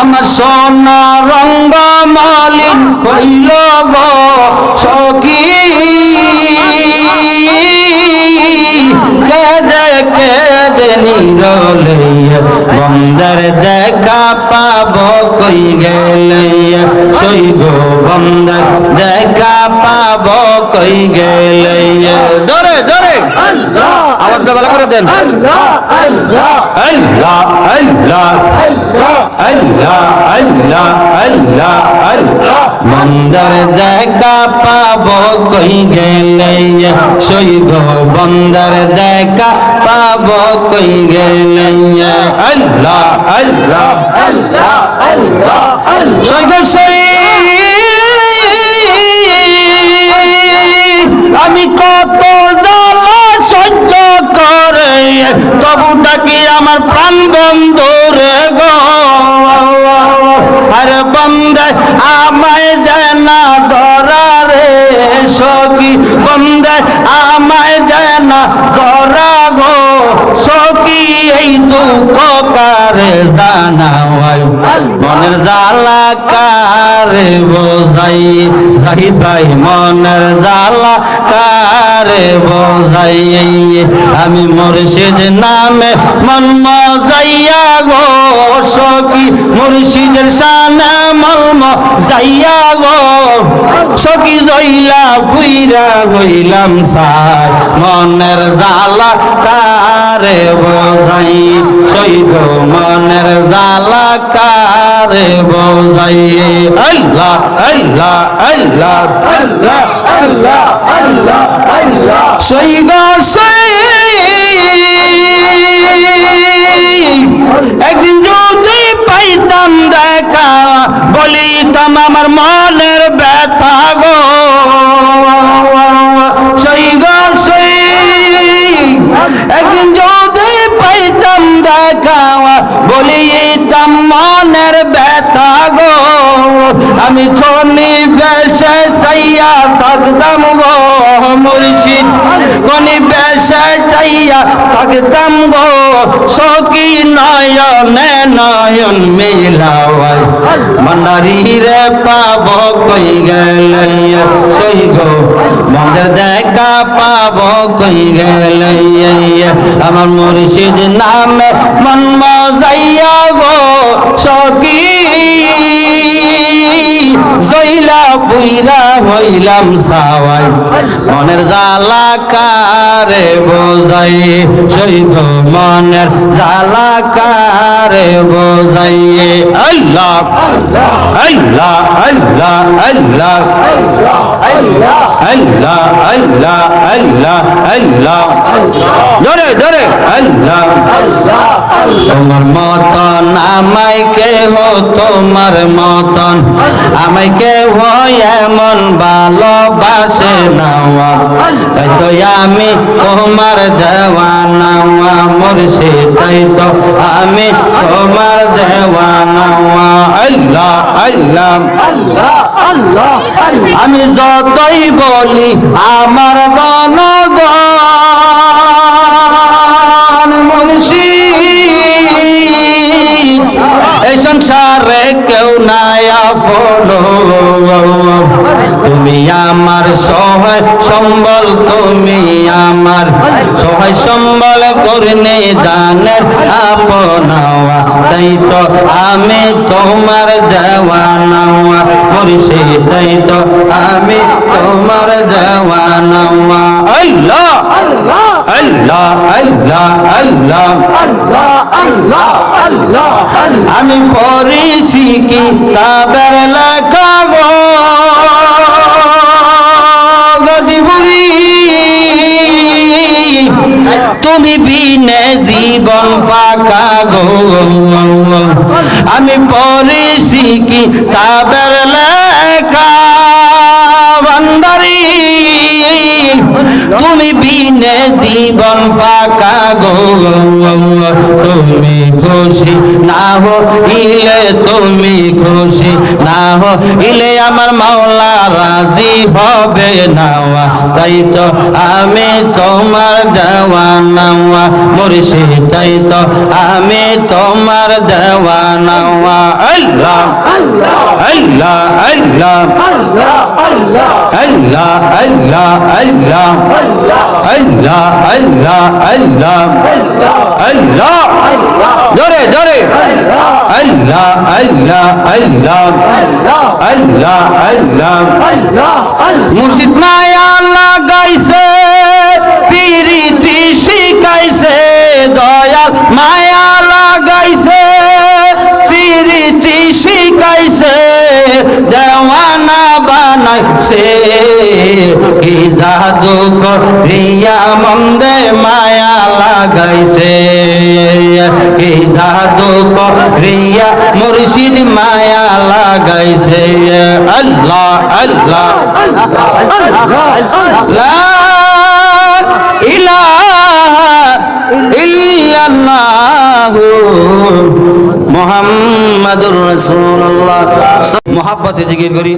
আমার সোনা রঙ্গ মালিন হইল গো সখী। কেদে কেদে নিরলে বন্দর দেখা পাব কই গেলে সই গো বন্দর দেখা পাব কই গেলে ধরে ধরে আওয়াজটা ভালো করে দেন। আল্লাহ আল্লাহ আল্লাহ আল্লাহ আল্লাহ আল্লাহ। মন্দর দেখা পাব কই গেলে? সই বন্দর দেখা পাব কই গেলে? আল্লাহ আল্লাহ আল্লাহ আল্লাহ। সই আমি কত জ্বালা সহ্য করে, তবু ডাকি আমার প্রাণ বন্ধুরে গো। আর বন্ধে আমায় না ধরা রে সখী বন্ধে আমায় দেয় না ধরা গো সখী, এই দুঃখ কারে জানা হয় মনের জ্বালা কারে বোঝাই যাই ভাই, মনের জ্বালা কারে বোঝাই। আমি মুর্শিদ নামে মন মজাইয়া গো সখী, মুর্শিদের সানে মর্ম যাইয়া গো সখী জইলা ফুইরা হইলাম সার। মনের জ্বালা কারে বোঝাই? সৈগ মনের জ্বালা কারে বোঝাই? আল্লাহ আল্লাহ আল্লাহ আল্লাহ আল্লাহ আল্লাহ আল্লাহ। সৈগ একদিন যদি পাইতাম দেখা, বলিতাম আমার মনের ব্যথা চাইয়া থাকতাম গো মুর্শিদ। খনি বেশে চাইয়া থাকতাম গো, সখী নয়নে নয়ন মিলাওয়াই। মনারি রে পাব কই গেলে সই গো মন্দির দেখা পাব কই গেলে আমার মুর্শিদ নামে মন মজাইয়া গো, সখী জইলা বুইরা হইলাম সাওয়াই। মনের জ্বালা কারে বোঝাই? সৈগ মনের জ্বালা কারে বোঝাই? আল্লাহ আল্লাহ আল্লাহ আল্লাহ আল্লাহ আল্লাহ আল্লাহ আল্লাহ ধরে ধরে, আল্লাহ। তোমার মতন আমায় কেহ তোমার মতন আমায় কেহ এমন ভালোবাসে নাওয়া? তাই তো আমি তোমার দেওয়ানা মুর্শিদ, তাই তো আমি তোমার দেওয়ানা আল্লাহ আল্লাহ আল্লাহ আল্লাহ আমি যতই বলি, আমার গণগণ সংসারে কেউ নাই আপন। তুমি আমার সহায় সম্বল তুমি আমার সহায় সম্বল করনে দানের আপনাওয়া। তাই তো আমি তোমার দেওয়া নাওয়া মরিষে তাই তো আমি তোমার দেওয়া নাওয়া আল্লাহ! আল্লাহ! আল্লাহ আল্লাহ আমি পড়েছি কি তাবের লেখা গো। গদিবুরি তুমি বিনে জীবন ফাঁকা গো। আমি পড়েছি কি তাবের লেখা, ভান্ডারি। তুমি বিনে জীবন ফাঁকা গো। তুমি খুশি, না হো ইলে তুমি খুশি, না হো ইলে আমার মাওলা রাজি হবে না তাই তো আমি তোমার দেওয়া নাওয়া মুর্শিদ, তাই তো আমি তোমার দেওয়া নাওয়া আল্লাহ আল্লাহ আল্লাহ আল্লাহ আল্লাহ আল্লাহ আল্লাহ আল্লাহ। আল্লাহ আল্লাহ আল্লাহ। ধরে ধরে আল্লাহ আল্লাহ আল্লাহ। আল্লাহ আল্লাহ। মুর্শিদ মায়া বানাইছে কি জাদু করিয়া মন্দে মায়া লাগাইছে। কি জাদু করিয়া মুর্শিদ মায়া লাগাইছে। আল্লাহ আল্লাহ মুহাম্মাদুর রাসূলুল্লাহ। মহাব্বতে জিকির করি।